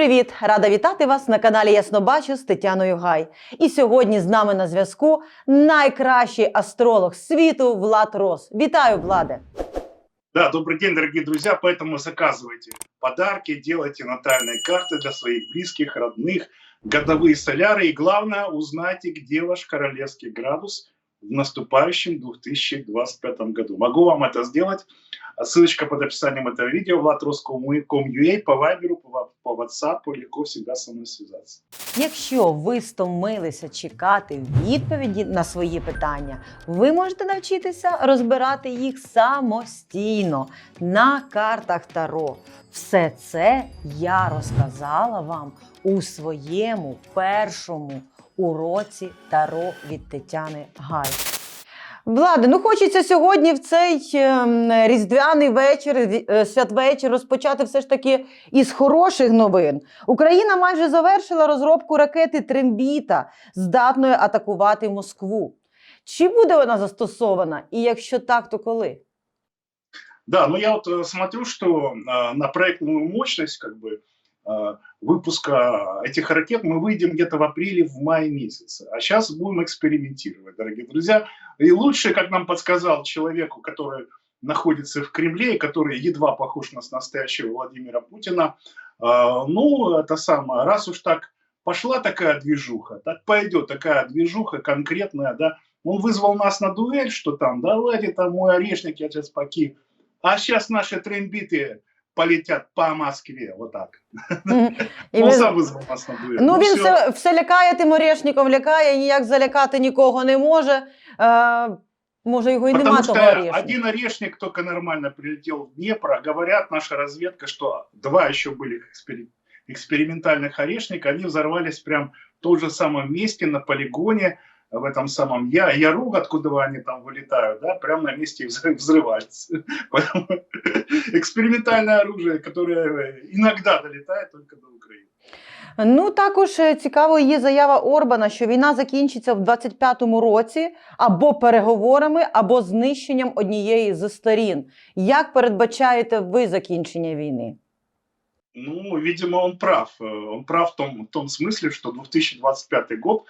привіт! Рада вітати вас на каналі Яснобачу з Тетяною Гай. І сьогодні з нами на зв'язку найкращий астролог світу Влад Рос. Вітаю, Владе! Да, добрый день, дорогие друзья. Поэтому заказывайте подарки, делайте натальные карты для своих близких, родных, годовые соляры. И главное, узнайте, где ваш королевский градус в наступающем 2025 году. Могу вам это сделать. Ссылочка под описанием этого видео. Влад Роском.com.ua по Вайберу, по, по WhatsApp. Легко всегда со мной связаться. Якщо ви стомилися чекати відповіді на свої питання, ви можете навчитися розбирати їх самостійно на картах Таро. Все це я розказала вам у своєму першому уроці Таро від Тетяни Гай. Влади, ну хочеться сьогодні в цей ем, різдвяний вечір, ві- е, святвечір розпочати все ж таки із хороших новин. Україна майже завершила розробку ракети Трембіта, здатної атакувати Москву. Чи буде вона застосована? І якщо так, то коли? Да, но я вот э, смотрю, что э, на проектную мощность как бы э, выпуска этих ракет мы выйдем где-то в апреле, в мае месяце. А сейчас будем экспериментировать, дорогие друзья. И лучше, как нам подсказал человеку, который находится в Кремле, и который едва похож на настоящего Владимира Путина, э, ну, это самое, раз уж так пошла такая движуха, так пойдет такая движуха конкретная, да, он вызвал нас на дуэль, что там, давайте там мой орешник, я сейчас покину. А сейчас наши трембиты полетят по Москве, вот так. Мгм. І Он ви- сам вызвал нас на дуэль. Ну, він всё. все, все лякає тим орешником, лякає, ніяк залякати нікого не може. Е, може, його і нема Потому того что орешника. один орешник только нормально прилетел в Днепр, а говорят наша разведка, что два еще были экспери- экспериментальных орешника, они взорвались прям в том же самом месте, на полигоне, в этом самом Я, Яруг, откуда они там вылетают, да, прямо на месте и взрыв- взрывались. Поэтому экспериментальное оружие, которое иногда долетает только до Украины. Ну, також е, цікаво є заява Орбана, що війна закінчиться в 25-му році або переговорами, або знищенням однієї з сторін. Як передбачаєте ви закінчення війни? Ну, видимо, он прав. Э, Он прав в том, в том смысле, что 2025 год э,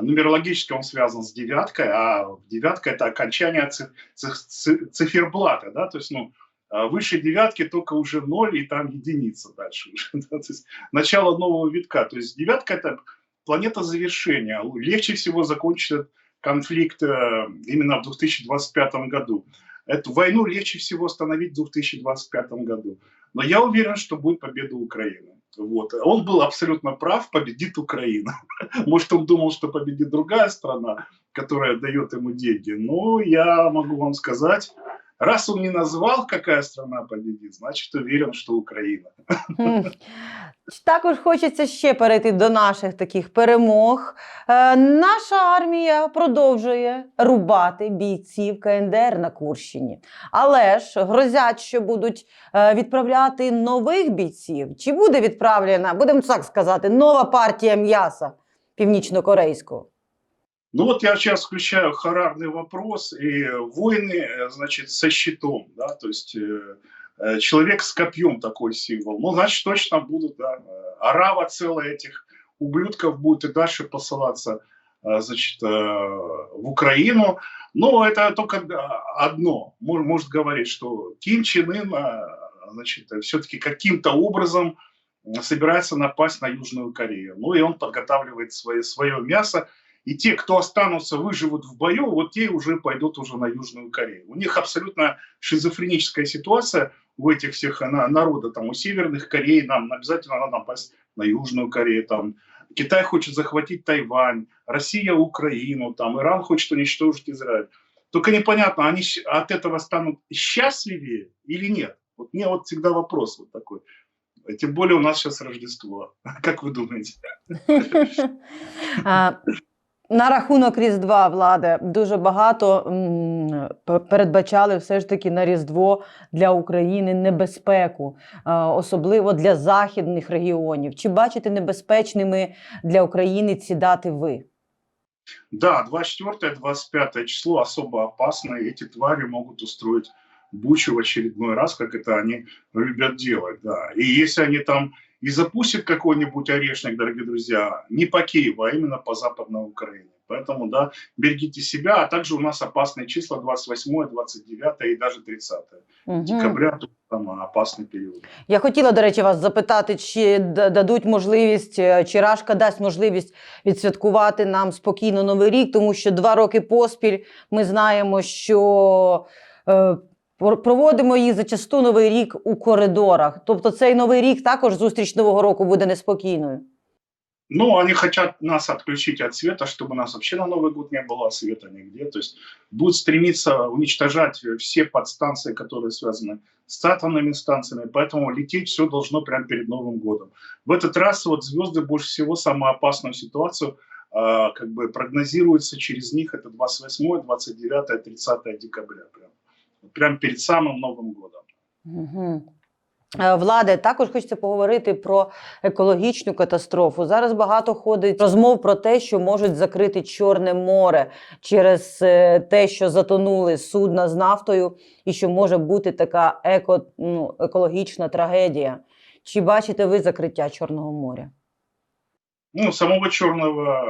нумерологически он связан с девяткой, а девятка это окончание ци- ци- ци- циферблата, да, то есть, ну, э, выше девятки только уже ноль и там единица дальше уже, да, то есть начало нового витка. То есть девятка это планета завершения. Легче всего закончить этот конфликт э, именно в 2025 году. Эту войну легче всего остановить в 2025 году. Но я уверен, что будет победа Украины. Вот. Он был абсолютно прав, победит Украина. Может, он думал, что победит другая страна, которая дает ему деньги. Но я могу вам сказать, раз он не назвал, какая страна победит, значит, уверен, что Украина. Хм. Також хочеться ще перейти до наших таких перемог. Е, наша армія продовжує рубати бійців КНДР на Курщині. Але ж грозять, що будуть е, відправляти нових бійців. Чи буде відправлена, будемо так сказати, нова партія м'яса північнокорейського? Ну вот я сейчас включаю харарный вопрос, и войны, э, значит, со щитом, да, то есть э, э, человек с копьем такой символ. Ну, значит, точно будут, да, э, арава целая этих ублюдков будет и дальше посылаться, э, значит, э, в Украину. Но это только одно. Мож- Может говорить, что Ким Чен Ын, значит, все-таки каким-то образом собирается напасть на Южную Корею. Ну, и он подготавливает свое, свое мясо, и те, кто останутся, выживут в бою, вот те уже пойдут уже на Южную Корею. У них абсолютно шизофреническая ситуация у этих всех на- народов, там, у Северных Корей, нам обязательно надо напасть на Южную Корею, там, Китай хочет захватить Тайвань, Россия Украину, там, Иран хочет уничтожить Израиль. Только непонятно, они от этого станут счастливее или нет? Вот мне вот всегда вопрос вот такой. Тем более у нас сейчас Рождество. Как вы думаете? На рахунок Різдва, влади, дуже багато м, передбачали все ж таки на Різдво для України небезпеку, е, особливо для західних регіонів. Чи бачите небезпечними для України ці дати ви? Да, 24-25 число особо опасно, и эти твари могут устроить бучу в очередной раз, как это они любят делать, да. И если они там и запустит какой-нибудь орешник, дорогие друзья, не по Киеву, а именно по Западной Украине. Поэтому, да, берегите себя, а также у нас опасные числа 28, 29 и даже 30 Мгм. декабря, тут там опасный период. Я хотіла, до речі, вас запитати, чи д- дадуть можливість, е, чи Рашка дасть можливість відсвяткувати нам спокійно Новий рік, тому що два роки поспіль ми знаємо, що е, пор- проводимо її зачасту Новий рік у коридорах. Тобто цей Новий рік також зустріч Нового року буде неспокійною. Ну, они хотят нас отключить от света, чтобы у нас вообще на Новый год не было света нигде. То есть будут стремиться уничтожать все подстанции, которые связаны с атомными станциями. Поэтому лететь все должно прямо перед Новым годом. В этот раз вот звезды больше всего самую опасную ситуацию а, как бы прогнозируется через них. Это 28, 29, 30 декабря. Прям, прям перед самым Новым годом. Угу. Владе, також хочеться поговорити про екологічну катастрофу. Зараз багато ходить розмов про те, що можуть закрити Чорне море через е, те, що затонули судна з нафтою, і що може бути така еко, ну, екологічна трагедія. Чи бачите ви закриття Чорного моря? Ну, самого Черного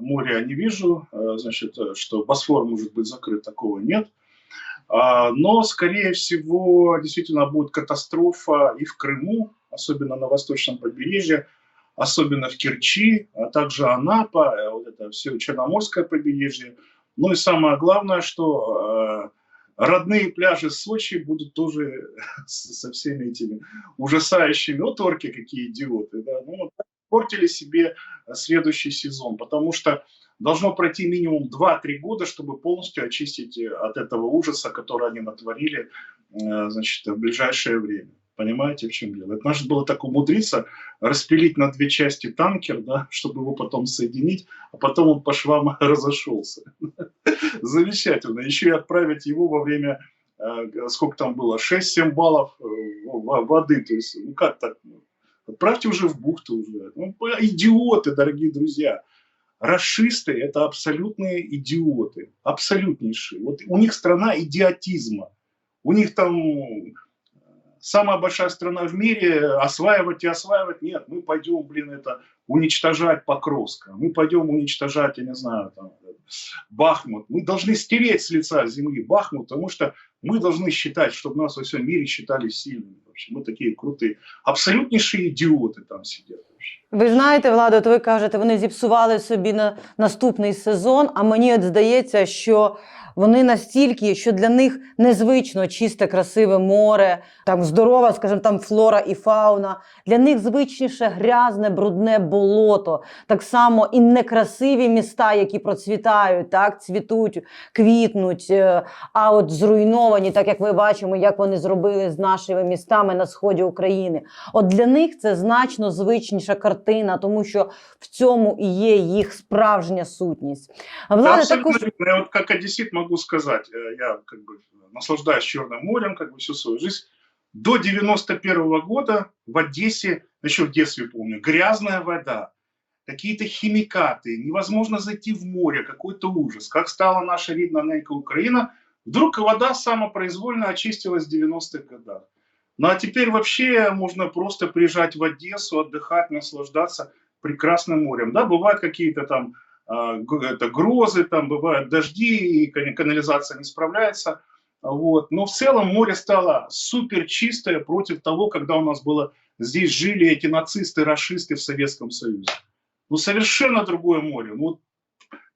моря не вижу, э, значит, э, что Босфор может быть закрыт, такого нет. А, Но, скорее всего, действительно будет катастрофа и в Крыму, особенно на восточном побережье, особенно в Керчи, а также Анапа, э, вот это все Черноморское побережье. Ну и самое главное, что э, родные пляжи Сочи будут тоже со всеми этими ужасающими. Вот орки какие идиоты, да. Ну, портили себе следующий сезон, потому что должно пройти минимум 2-3 года, чтобы полностью очистить э, от этого ужаса, который они натворили э, значит, в ближайшее время. Понимаете, в чем дело? Это надо было так умудриться распилить на две части танкер, да, чтобы его потом соединить, а потом он по швам разошелся. Замечательно. Еще и отправить его во время, э, сколько там было, 6-7 баллов во- воды. То есть, ну как так? Отправьте уже в бухту уже. Ну, идиоты, дорогие друзья. Расисты – это абсолютные идиоты. Абсолютнейшие. Вот у них страна идиотизма. У них там э, самая большая страна в мире, осваивать и осваивать. Нет, мы пойдем, блин, это уничтожать Покровска. Мы пойдем уничтожать, я не знаю, там, Бахмут. Мы должны стереть с лица земли Бахмут, потому что мы должны считать, чтобы нас во всем мире считали сильными. Вообще, мы такие крутые. Абсолютнейшие идиоты там сидят. Вообще. Ви знаєте, Влада, от ви кажете, вони зіпсували собі на наступний сезон. А мені от здається, що вони настільки, що для них незвично чисте, красиве море, там здорова, скажімо, там флора і фауна. Для них звичніше грязне, брудне болото. Так само і некрасиві міста, які процвітають, так, цвітуть, квітнуть. е, А от зруйновані, так як ми бачимо, як вони зробили з нашими містами на сході України. От для них це значно звичніша картина, тому що в цьому і є їх справжня сутність. Влада також. Я вот как одессит могу сказать, э, я как бы наслаждаюсь Черным морем как бы всю свою жизнь. До 91 года в Одессе, еще в детстве помню, грязная вода, какие-то химикаты, невозможно зайти в море, какой-то ужас. Как стала наша рідна ненька Украина, вдруг вода самопроизвольно очистилась в 90-х годах. Ну а теперь вообще можно просто приезжать в Одессу, отдыхать, наслаждаться прекрасным морем. Да, бывают какие-то там это грозы, там бывают дожди, и кан- канализация не справляется. Вот. Но в целом море стало супер чистое против того, когда у нас было здесь жили эти нацисты, расисты в Советском Союзе. Ну, совершенно другое море. Ну, вот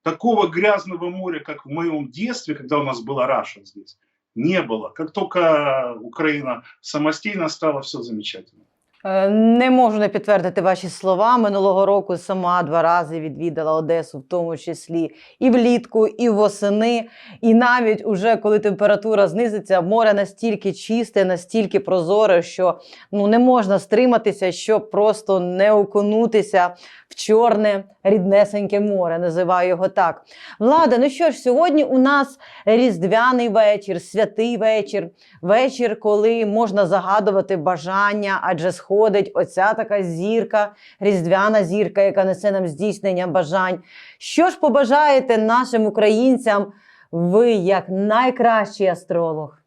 такого грязного моря, как в моем детстве, когда у нас была Раша здесь, не было. Как только Украина самостийно стала, все замечательно. Е, Не можу не підтвердити ваші слова. Минулого року сама два рази відвідала Одесу, в тому числі і влітку, і восени. І навіть уже коли температура знизиться, море настільки чисте, настільки прозоре, що ну не можна стриматися, щоб просто не окунутися чорне ріднесеньке море. Називаю його так. Влада, ну що ж, сьогодні у нас різдвяний вечір, святий вечір вечір, коли можна загадувати бажання, адже сходить оця така зірка, різдвяна зірка, яка несе нам здійснення бажань. Що ж побажаєте нашим українцям, ви як найкращий астролог?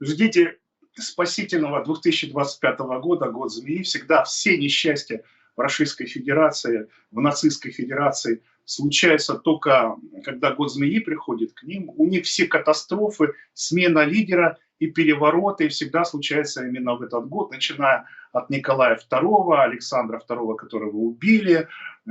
Ждите спасительного 2025 года, год змеи, всегда все несчастья в Российской Федерации, в нацистской федерации случаются только, когда год змеи приходит к ним. У них все катастрофы, смена лидера и перевороты всегда случаются именно в этот год, начиная от Николая II, Александра II, которого убили.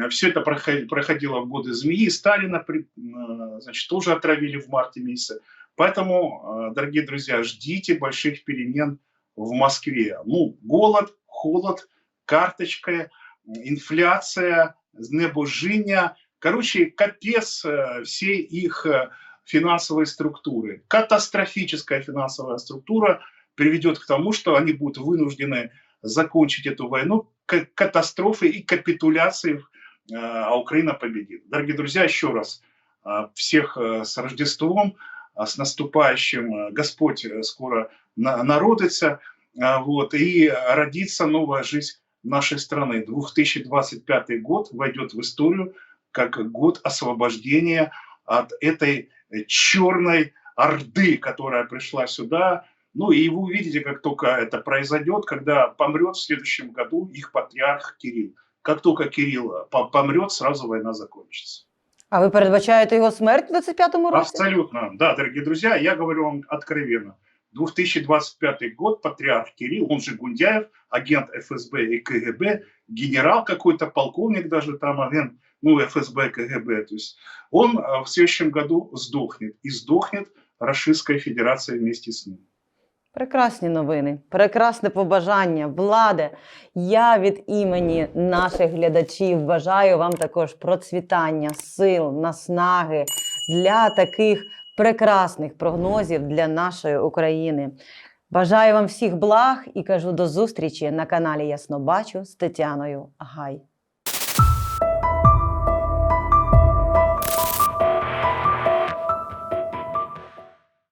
Все это проход- проходило в годы змеи. Сталина э, значит, тоже отравили в марте месяце. Поэтому, э, дорогие друзья, ждите больших перемен в Москве. Ну, голод, холод, карточка, инфляция, небожіння. Короче, капец э, всей их э, финансовой структуры. Катастрофическая финансовая структура приведет к тому, что они будут вынуждены закончить эту войну катастрофой и капитуляцией, э, а Украина победит. Дорогие друзья, еще раз всех с Рождеством, с наступающим. Господь скоро на- народится, вот, и родится новая жизнь нашей страны. 2025 год войдет в историю как год освобождения от этой черной орды, которая пришла сюда. Ну и вы увидите, как только это произойдет, когда помрет в следующем году их патриарх Кирилл. Как только Кирилл э, по- помрет, сразу война закончится. А ви передбачаєте його смерть в 25-му році? Абсолютно. Да, дорогие друзья, я говорю вам откровенно. 2025 год, патриарх Кирилл, он же Гундяев, агент ФСБ и КГБ, генерал какой-то, полковник даже там, агент, ну, ФСБ, КГБ. То есть он э, в следующем году сдохнет. И сдохнет Российская Федерация вместе с ним. Прекрасні новини, прекрасне побажання. Владе, я від імені наших глядачів бажаю вам також процвітання, сил, наснаги для таких прекрасних прогнозів для нашої України. Бажаю вам всіх благ і кажу до зустрічі на каналі Ясно Бачу з Тетяною Гай.